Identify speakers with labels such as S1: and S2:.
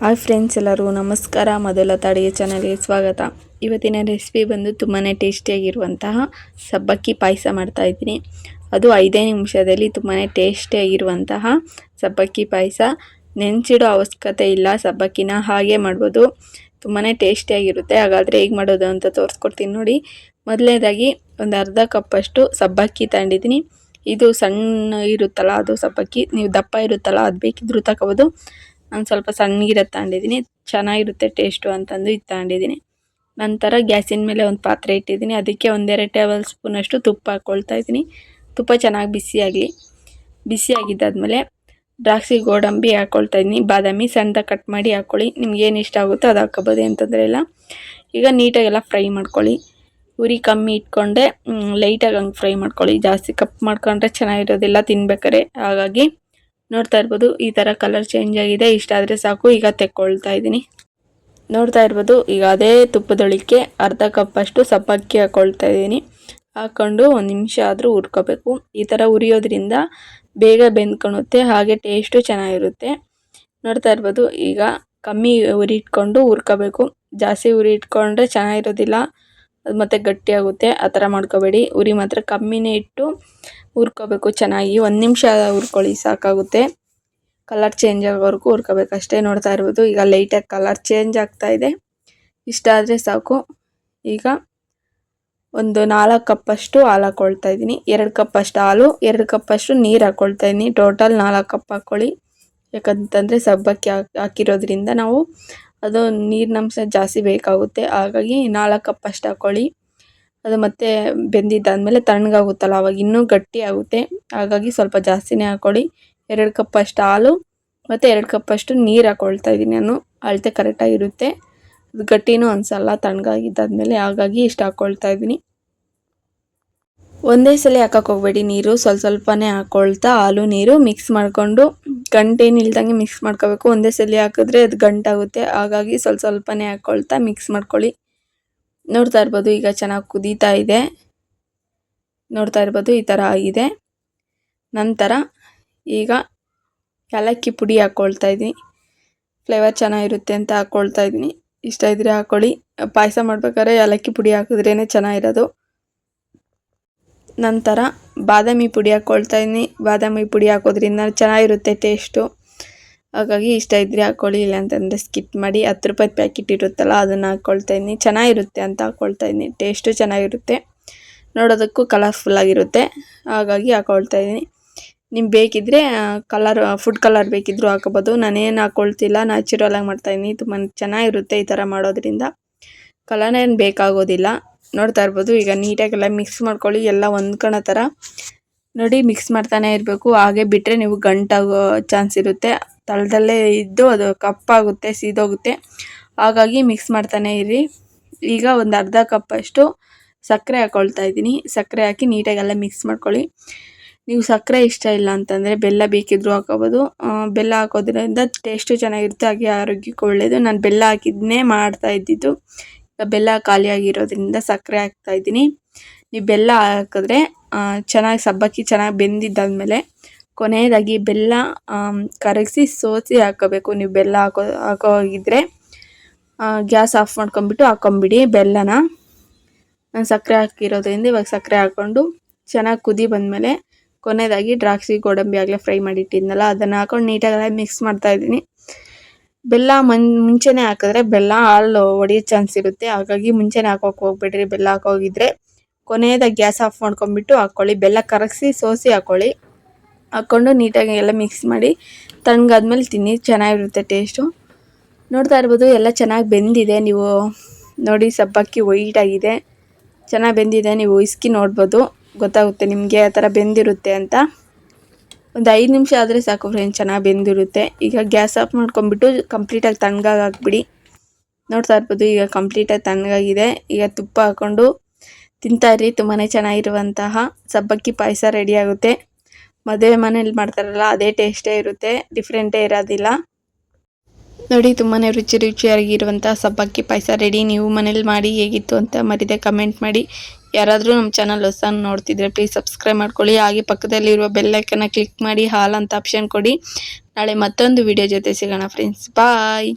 S1: Hi friends ಎಲ್ಲರೂ, ನಮಸ್ಕಾರ. ಮೊದಲ ತಾಡಿಗೆ ಚಾನಲ್ಗೆ ಸ್ವಾಗತ. ಇವತ್ತಿನ ರೆಸಿಪಿ ಬಂದು ತುಂಬಾ ಟೇಸ್ಟಿಯಾಗಿರುವಂತಹ ಸಬ್ಬಕ್ಕಿ ಪಾಯಸ ಮಾಡ್ತಾ ಇದ್ದೀನಿ. ಅದು ಐದೇ ನಿಮಿಷದಲ್ಲಿ ತುಂಬಾ ಟೇಸ್ಟಿಯಾಗಿರುವಂತಹ ಸಬ್ಬಕ್ಕಿ ಪಾಯಸ. ನೆನೆಸಿಡೋ ಅವಶ್ಯಕತೆ ಇಲ್ಲ, ಸಬ್ಬಕ್ಕಿನ ಹಾಗೆ ಮಾಡ್ಬೋದು. ತುಂಬಾ ಟೇಸ್ಟಿಯಾಗಿರುತ್ತೆ ಹಾಗಾದರೆ ಹೇಗೆ ಮಾಡೋದು ಅಂತ ತೋರಿಸ್ಕೊಡ್ತೀನಿ ನೋಡಿ. ಮೊದಲನೇದಾಗಿ ಒಂದು ಅರ್ಧ ಕಪ್ಪಷ್ಟು ಸಬ್ಬಕ್ಕಿ ತಗೊಂಡಿದ್ದೀನಿ. ಇದು ಸಣ್ಣ ಇರುತ್ತಲ್ಲ, ಅದು ಸಬ್ಬಕ್ಕಿ. ನೀವು ದಪ್ಪ ಇರುತ್ತಲ್ಲ, ಅದು ಬೇಕಿದ್ರೂ ತಗೋಬೋದು. ನಾನು ಸ್ವಲ್ಪ ಸಣ್ಣಗಿರೋದು ತಗೊಂಡಿದ್ದೀನಿ. ಚೆನ್ನಾಗಿರುತ್ತೆ ಟೇಸ್ಟು ಅಂತಂದು ಇದು ತಗೊಂಡಿದ್ದೀನಿ. ನಂತರ ಗ್ಯಾಸಿನ ಮೇಲೆ ಒಂದು ಪಾತ್ರೆ ಇಟ್ಟಿದ್ದೀನಿ. ಅದಕ್ಕೆ ಒಂದೆರಡು ಟೇಬಲ್ ಸ್ಪೂನಷ್ಟು ತುಪ್ಪ ಹಾಕ್ಕೊಳ್ತಾ ಇದ್ದೀನಿ. ತುಪ್ಪ ಚೆನ್ನಾಗಿ ಬಿಸಿಯಾಗಲಿ. ಬಿಸಿಯಾಗಿದ್ದಾದಮೇಲೆ ದ್ರಾಕ್ಷಿ ಗೋಡಂಬಿ ಹಾಕ್ಕೊಳ್ತಾ ಇದ್ದೀನಿ. ಬಾದಾಮಿ ಸಣ್ಣದಾಗಿ ಕಟ್ ಮಾಡಿ ಹಾಕ್ಕೊಳ್ಳಿ ನಿಮ್ಗೇನು ಇಷ್ಟ ಆಗುತ್ತೋ ಅದು ಹಾಕ್ಕೋಬೋದು ಅಂತಂದ್ರೆ ಇಲ್ಲ. ಈಗ ನೀಟಾಗೆಲ್ಲ ಫ್ರೈ ಮಾಡ್ಕೊಳ್ಳಿ. ಉರಿ ಕಮ್ಮಿ ಇಟ್ಕೊಂಡೆ ಲೈಟಾಗಿ ಹಂಗೆ ಫ್ರೈ ಮಾಡ್ಕೊಳ್ಳಿ. ಜಾಸ್ತಿ ಕಪ್ ಮಾಡ್ಕೊಂಡ್ರೆ ಚೆನ್ನಾಗಿರೋದಿಲ್ಲ ತಿನ್ಬೇಕಾರೆ ಹಾಗಾಗಿ ನೋಡ್ತಾ ಇರ್ಬೋದು ಈ ಥರ ಕಲರ್ ಚೇಂಜ್ ಆಗಿದೆ. ಇಷ್ಟ ಆದರೆ ಸಾಕು. ಈಗ ತೆಕ್ಕೊಳ್ತಾ ಇದ್ದೀನಿ. ನೋಡ್ತಾ ಇರ್ಬೋದು, ಈಗ ಅದೇ ತುಪ್ಪದೊಳಿಕೆ ಅರ್ಧ ಕಪ್ಪಷ್ಟು ಸಪ್ಪಕ್ಕಿ ಹಾಕ್ಕೊಳ್ತಾ ಇದ್ದೀನಿ. ಹಾಕ್ಕೊಂಡು ಒಂದು ನಿಮಿಷ ಆದರೂ ಹುರ್ಕೋಬೇಕು. ಈ ಥರ ಉರಿಯೋದ್ರಿಂದ ಬೇಗ ಬೆಂದ್ಕೊಳುತ್ತೆ ಹಾಗೆ ಟೇಸ್ಟು ಚೆನ್ನಾಗಿರುತ್ತೆ. ನೋಡ್ತಾ ಇರ್ಬೋದು, ಈಗ ಕಮ್ಮಿ ಉರಿ ಇಟ್ಕೊಂಡು ಹುರ್ಕೋಬೇಕು. ಜಾಸ್ತಿ ಉರಿ ಇಟ್ಕೊಂಡ್ರೆ ಚೆನ್ನಾಗಿರೋದಿಲ್ಲ. ಅದು ಮತ್ತು ಗಟ್ಟಿಯಾಗುತ್ತೆ, ಆ ಥರ ಮಾಡ್ಕೋಬೇಡಿ. ಉರಿ ಮಾತ್ರ ಕಮ್ಮಿನೇ ಇಟ್ಟು ಹುರ್ಕೋಬೇಕು ಚೆನ್ನಾಗಿ. ಒಂದು ನಿಮಿಷ ಹುರ್ಕೊಳ್ಳಿ, ಸಾಕಾಗುತ್ತೆ. ಕಲರ್ ಚೇಂಜ್ ಆಗೋವರೆಗೂ ಹುರ್ಕೋಬೇಕು. ಅಷ್ಟೇ ನೋಡ್ತಾ ಇರ್ಬೋದು. ಈಗ ಲೈಟಾಗಿ ಕಲರ್ ಚೇಂಜ್ ಆಗ್ತಾ ಇದೆ. ಇಷ್ಟ ಆದರೆ ಸಾಕು. ಈಗ ಒಂದು ನಾಲ್ಕು ಕಪ್ಪಷ್ಟು ಹಾಲು ಹಾಕ್ಕೊಳ್ತಾ ಇದ್ದೀನಿ. ಎರಡು ಕಪ್ಪಷ್ಟು ಹಾಲು, ಎರಡು ಕಪ್ಪಷ್ಟು ನೀರು ಹಾಕ್ಕೊಳ್ತಾ ಇದ್ದೀನಿ. ಟೋಟಲ್ ನಾಲ್ಕು ಕಪ್ ಹಾಕ್ಕೊಳ್ಳಿ ಯಾಕಂತಂದರೆ ಸಬ್ಬಕ್ಕಿ ಹಾಕಿರೋದ್ರಿಂದ ನಾವು ಅದು ನೀರಿನಂಶ ಜಾಸ್ತಿ ಬೇಕಾಗುತ್ತೆ. ಹಾಗಾಗಿ ನಾಲ್ಕು ಕಪ್ ಅಷ್ಟು ಹಾಕ್ಕೊಳ್ಳಿ ಅದು ಮತ್ತೆ ಬೆಂದಿದ್ದಾದಮೇಲೆ ತಣ್ಣಗಾಗುತ್ತಲ್ಲ, ಅವಾಗ ಇನ್ನೂ ಗಟ್ಟಿ ಆಗುತ್ತೆ. ಹಾಗಾಗಿ ಸ್ವಲ್ಪ ಜಾಸ್ತಿನೇ ಹಾಕ್ಕೊಳ್ಳಿ ಎರಡು ಕಪ್ ಅಷ್ಟು ಹಾಲು ಮತ್ತು ಎರಡು ಕಪ್ ಅಷ್ಟು ನೀರು ಹಾಕ್ಕೊಳ್ತಾ ಇದ್ದೀನಿ ನಾನು. ಅಳತೆ ಕರೆಕ್ಟಾಗಿರುತ್ತೆ ಅದು ಗಟ್ಟಿನೂ ಅನಿಸಲ್ಲ, ತಣ್ಣಗಾಗಿದ್ದಾದ್ಮೇಲೆ. ಹಾಗಾಗಿ ಇಷ್ಟು ಹಾಕ್ಕೊಳ್ತಾ ಇದ್ದೀನಿ. ಒಂದೇ ಸಲ ಹಾಕಕ್ಕೆ ಹೋಗಬೇಡಿ ನೀರು. ಸ್ವಲ್ಪ ಸ್ವಲ್ಪನೇ ಹಾಕ್ಕೊಳ್ತಾ ಹಾಲು, ನೀರು ಮಿಕ್ಸ್ ಮಾಡಿಕೊಂಡು ಗಂಟೇನು ಇಲ್ದಂಗೆ ಮಿಕ್ಸ್ ಮಾಡ್ಕೋಬೇಕು. ಒಂದೇ ಸಲ ಹಾಕಿದ್ರೆ ಅದು ಗಂಟಾಗುತ್ತೆ. ಹಾಗಾಗಿ ಸ್ವಲ್ಪ ಸ್ವಲ್ಪನೇ ಹಾಕ್ಕೊಳ್ತಾ ಮಿಕ್ಸ್ ಮಾಡ್ಕೊಳ್ಳಿ. ನೋಡ್ತಾ ಇರ್ಬೋದು ಈಗ ಚೆನ್ನಾಗಿ ಕುದೀತಾ ಇದೆ. ನೋಡ್ತಾ ಇರ್ಬೋದು ಈ ಥರ ಆಗಿದೆ. ನಂತರ ಈಗ ಏಲಕ್ಕಿ ಪುಡಿ ಹಾಕ್ಕೊಳ್ತಾ ಇದ್ದೀನಿ. ಫ್ಲೇವರ್ ಚೆನ್ನಾಗಿರುತ್ತೆ ಅಂತ ಹಾಕ್ಕೊಳ್ತಾ ಇದ್ದೀನಿ. ಇಷ್ಟ ಇದ್ದರೆ ಹಾಕ್ಕೊಳ್ಳಿ ಪಾಯಸ ಮಾಡ್ಬೇಕಾದ್ರೆ ಏಲಕ್ಕಿ ಪುಡಿ ಹಾಕಿದ್ರೇ ಚೆನ್ನಾಗಿರೋದು. ನಂತರ ಬಾದಾಮಿ ಪುಡಿ ಹಾಕ್ಕೊಳ್ತಾ ಇದ್ದೀನಿ. ಬಾದಾಮಿ ಪುಡಿ ಹಾಕೋದ್ರಿಂದ ಚೆನ್ನಾಗಿರುತ್ತೆ ಟೇಸ್ಟು ಹಾಗಾಗಿ ಇಷ್ಟ ಇದ್ದರೆ ಹಾಕ್ಕೊಳ್ಳಿ ಇಲ್ಲ ಅಂತಂದರೆ ಸ್ಕಿಪ್ ಮಾಡಿ. ಹತ್ತು ರೂಪಾಯಿ ಪ್ಯಾಕೆಟ್ ಇರುತ್ತಲ್ಲ, ಅದನ್ನು ಹಾಕ್ಕೊಳ್ತಾ ಇದ್ದೀನಿ. ಚೆನ್ನಾಗಿರುತ್ತೆ ಅಂತ ಹಾಕ್ಕೊಳ್ತಾ ಇದ್ದೀನಿ. ಟೇಸ್ಟು ಚೆನ್ನಾಗಿರುತ್ತೆ. ನೋಡೋದಕ್ಕೂ ಕಲರ್ಫುಲ್ಲಾಗಿರುತ್ತೆ ಹಾಗಾಗಿ ಹಾಕ್ಕೊಳ್ತಾ ಇದ್ದೀನಿ. ನಿಮ್ಗೆ ಬೇಕಿದ್ದರೆ ಕಲರ್ ಫುಡ್ ಕಲರ್ ಬೇಕಿದ್ದರೂ ಹಾಕೋಬೋದು. ನಾನೇನು ಹಾಕ್ಕೊಳ್ತಿಲ್ಲ ನ್ಯಾಚುರಲಾಗಿ ಮಾಡ್ತಾಯಿದ್ದೀನಿ ತುಂಬ ಚೆನ್ನಾಗಿರುತ್ತೆ ಈ ಥರ ಮಾಡೋದ್ರಿಂದ. ಕಲರ್ನೇನು ಬೇಕಾಗೋದಿಲ್ಲ. ನೋಡ್ತಾ ಇರ್ಬೋದು. ಈಗ ನೀಟಾಗೆಲ್ಲ ಮಿಕ್ಸ್ ಮಾಡ್ಕೊಳ್ಳಿ. ಎಲ್ಲ ಹೊಂದ್ಕೊಳೋ ಥರ ನೋಡಿ ಮಿಕ್ಸ್ ಮಾಡ್ತಾನೆ ಇರಬೇಕು. ಹಾಗೆ ಬಿಟ್ಟರೆ ನೀವು ಗಂಟಾಗೋ ಚಾನ್ಸ್ ಇರುತ್ತೆ. ತಳದಲ್ಲೇ ಇದ್ದು ಅದು ಕಪ್ಪಾಗುತ್ತೆ, ಸೀದೋಗುತ್ತೆ. ಹಾಗಾಗಿ ಮಿಕ್ಸ್ ಮಾಡ್ತಾನೆ ಇರಿ. ಈಗ ಒಂದು ಅರ್ಧ ಕಪ್ಪಷ್ಟು ಸಕ್ಕರೆ ಹಾಕ್ಕೊಳ್ತಾ ಇದ್ದೀನಿ. ಸಕ್ಕರೆ ಹಾಕಿ ನೀಟಾಗೆಲ್ಲ ಮಿಕ್ಸ್ ಮಾಡ್ಕೊಳ್ಳಿ. ನೀವು ಸಕ್ಕರೆ ಇಷ್ಟ ಇಲ್ಲ ಅಂತಂದರೆ ಬೆಲ್ಲ ಬೇಕಿದ್ದರೂ ಹಾಕೋಬೋದು ಬೆಲ್ಲ ಹಾಕೋದ್ರಿಂದ ಟೇಸ್ಟು ಚೆನ್ನಾಗಿರುತ್ತೆ. ಹಾಗೆ ಆರೋಗ್ಯಕ್ಕೆ ಒಳ್ಳೆಯದು ನಾನು ಬೆಲ್ಲ ಹಾಕಿದ್ದನ್ನೇ ಮಾಡ್ತಾ ಇದ್ದಿದ್ದು. ಬೆಲ್ಲ ಖಾಲಿಯಾಗಿರೋದ್ರಿಂದ ಸಕ್ಕರೆ ಹಾಕ್ತಾ ಇದ್ದೀನಿ. ನೀವು ಬೆಲ್ಲ ಹಾಕಿದ್ರೆ ಚೆನ್ನಾಗಿ ಸಬ್ಬಕ್ಕಿ ಚೆನ್ನಾಗಿ ಬೆಂದಿದ್ದಾದಮೇಲೆ ಕೊನೆಯದಾಗಿ ಬೆಲ್ಲ ಕರಗಿಸಿ ಸೋಸಿ ಹಾಕೋಬೇಕು. ನೀವು ಬೆಲ್ಲ ಹಾಕೋ ಹಾಕೋಗಿದ್ರೆ ಗ್ಯಾಸ್ ಆಫ್ ಮಾಡ್ಕೊಂಬಿಟ್ಟು ಹಾಕೊಂಬಿಡಿ ಬೆಲ್ಲನ. ನಾನು ಸಕ್ಕರೆ ಹಾಕಿರೋದ್ರಿಂದ ಇವಾಗ ಸಕ್ಕರೆ ಹಾಕ್ಕೊಂಡು ಚೆನ್ನಾಗಿ ಕುದಿ ಬಂದಮೇಲೆ ಕೊನೆಯದಾಗಿ ದ್ರಾಕ್ಷಿ, ಗೋಡಂಬಿ ಆಗಲೇ ಫ್ರೈ ಮಾಡಿಟ್ಟಿದ್ನಲ್ಲ, ಅದನ್ನು ಹಾಕೊಂಡು ನೀಟಾಗಿ ಮಿಕ್ಸ್ ಮಾಡ್ತಾಯಿದ್ದೀನಿ ಬೆಲ್ಲ ಮನ್, ಮುಂಚೆನೇ ಹಾಕಿದ್ರೆ ಬೆಲ್ಲ ಹಾಲು ಒಡೆಯೋ ಚಾನ್ಸ್ ಇರುತ್ತೆ. ಹಾಗಾಗಿ ಮುಂಚೆನೇ ಹಾಕೋಕೆ ಹೋಗ್ಬೇಡ್ರಿ. ಬೆಲ್ಲ ಹಾಕೋಗಿದ್ರೆ ಕೊನೆಯದಾಗಿ ಗ್ಯಾಸ್ ಆಫ್ ಮಾಡ್ಕೊಂಬಿಟ್ಟು ಹಾಕ್ಕೊಳ್ಳಿ ಬೆಲ್ಲ ಕರಗಿಸಿ ಸೋಸಿ ಹಾಕ್ಕೊಳ್ಳಿ ಹಾಕ್ಕೊಂಡು ನೀಟಾಗಿ ಎಲ್ಲ ಮಿಕ್ಸ್ ಮಾಡಿ ತಣ್ಣಗಾದ್ಮೇಲೆ ತಿನ್ನಿ. ಚೆನ್ನಾಗಿರುತ್ತೆ ಟೇಸ್ಟು. ನೋಡ್ತಾ ಇರ್ಬೋದು, ಎಲ್ಲ ಚೆನ್ನಾಗಿ ಬೆಂದಿದೆ. ನೀವು ನೋಡಿ, ಸಬ್ಬಕ್ಕಿ ವೈಟಾಗಿದೆ. ಚೆನ್ನಾಗಿ ಬೆಂದಿದೆ. ನೀವು ಇಸ್ಕಿ ನೋಡ್ಬೋದು. ಗೊತ್ತಾಗುತ್ತೆ ನಿಮಗೆ ಆ ಥರ ಬೆಂದಿರುತ್ತೆ ಅಂತ. ಒಂದು ಐದು ನಿಮಿಷ ಆದರೆ ಸಾಕು ಫ್ರೆಂಡ್ಸ್ ಚೆನ್ನಾಗಿ ಬೆಂದಿರುತ್ತೆ. ಈಗ ಗ್ಯಾಸ್ ಆಫ್ ಮಾಡ್ಕೊಂಡ್ಬಿಟ್ಟು ಕಂಪ್ಲೀಟಾಗಿ ತಣ್ಣಗಾಗಿ ಹಾಕ್ಬಿಡಿ. ನೋಡ್ತಾ ಇರ್ಬೋದು, ಈಗ ಕಂಪ್ಲೀಟಾಗಿ ತಣ್ಣಗಾಗಿದೆ ಈಗ ತುಪ್ಪ ಹಾಕ್ಕೊಂಡು ತಿಂತಾಯಿರಿ ತುಂಬಾ ಚೆನ್ನಾಗಿರುವಂತಹ ಸಬ್ಬಕ್ಕಿ ಪಾಯಸ ರೆಡಿಯಾಗುತ್ತೆ ಮದುವೆ ಮನೇಲಿ ಮಾಡ್ತಾರಲ್ಲ, ಅದೇ ಟೇಸ್ಟೇ ಇರುತ್ತೆ ಡಿಫ್ರೆಂಟೇ ಇರೋದಿಲ್ಲ. ನೋಡಿ ತುಂಬಾ ರುಚಿ ರುಚಿಯಾಗಿರುವಂಥ ಸಬ್ಬಕ್ಕಿ ಪಾಯಸ ರೆಡಿ ನೀವು ಮನೇಲಿ ಮಾಡಿ, ಹೇಗಿತ್ತು ಅಂತ ಮರಿದೆ ಕಮೆಂಟ್ ಮಾಡಿ. ಯಾರಾದರೂ ನಮ್ಮ ಚಾನಲ್ ಹೊಸ ನೋಡ್ತಿದ್ರೆ ಪ್ಲೀಸ್ ಸಬ್ಸ್ಕ್ರೈಬ್ ಮಾಡ್ಕೊಳ್ಳಿ. ಹಾಗೆ ಪಕ್ಕದಲ್ಲಿರುವ ಬೆಲ್ಲೈಕನ್ನ ಕ್ಲಿಕ್ ಮಾಡಿ, ಹಾಲ್ ಅಂತ ಆಪ್ಷನ್ ಕೊಡಿ. ನಾಳೆ ಮತ್ತೊಂದು ವಿಡಿಯೋ ಜೊತೆ ಸಿಗೋಣ ಫ್ರೆಂಡ್ಸ್ ಬಾಯ್